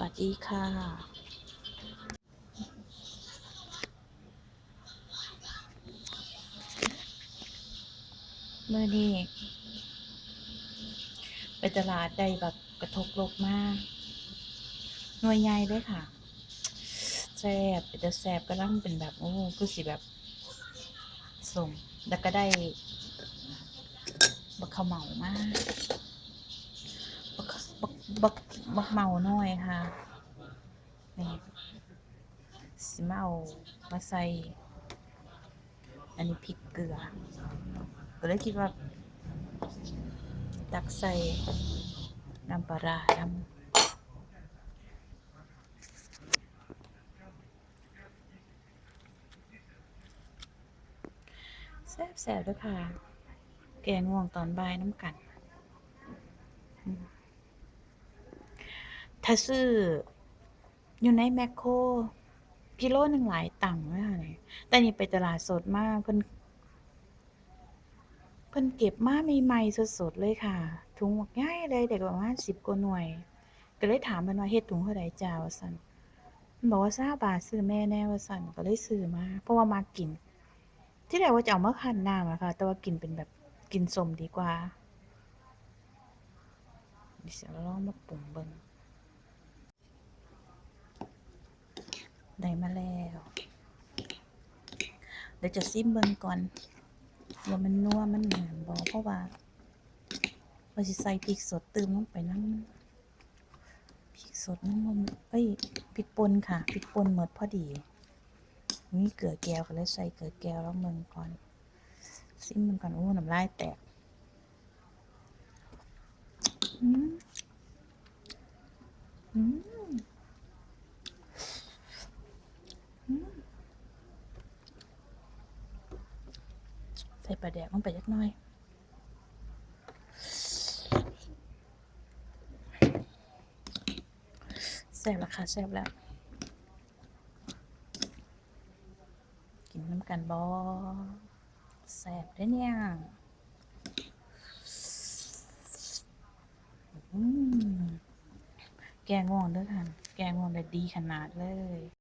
วัสดีค่ะเมื่อนี้ไปตลาดได้แบบกระทบโลกมาก หน่วยใหญ่เลยค่ะแซบเป็นแต่แซบกำลังเป็นแบบโอ้คือสิแบบส่งแล้วก็ได้บักขาวเหมามากบักบักบัก บักเมาน้อยค่ะ นี่สิมาเอามาใส่ อันนี้พริกเกลือ ก็เลยคิดว่า ตักใส่น้ำปลาร้าน้ำแซ่บแซ่บด้วยค่ะ แกงง่วงตอนบ่ายน้ำกันอืม ถ้าซื้อ อยู่ในแมคโครกิโลหนึ่งหลายตังค์เลยค่ะเนี่แต่นี่ไปตลาดสดมากเพิ่นเพิ่นเก็บมาใหม่ๆสดๆเลยค่ะ ถุงบักใหญ่เลยได้ประมาณ10กว่าหน่วย ก็เลยถามเพิ่นว่าเฮ็ดถุงเท่าใดจ้าว่าซั่นเพิ่นบอกว่า20บาทซื้อแม่แน่ว่าซั่นก็เลยซื้อมา เพราะว่ามักกิน ที่แรกว่าจะเอามาคั่นน้ำอะค่ะ แต่ว่ากินเป็นแบบกินสมดีกว่าดี๋ยวสิลองมาปรุงเบิ่ง ได้มาแล้วเดี๋ยวจะซิมเบิ่งก่อนว่ามันนัวมันแหนมบ่เพราะว่าว่าสิใส่พริกสดเติมลงไปนำพริกสดมันบ่มเอ้ยพริกป่นค่ะพริกป่นหมดพอดีมีเกลือแก้วก็เลยใส่เกลือแก้วแล้วเบิ่งก่อน ซิมมันก่อนโอ้น้ำลายแตกอืมอืมอืม ใส่ปลาแดกลงไปจักน่อยแซ่บแล้วค่ะแซ่บแล้ว กินน้ำกันบอแซ่บได้เนี่ยแกงง่วงเด้วยค่ะ แกงง่วงได้ดีขนาดเลย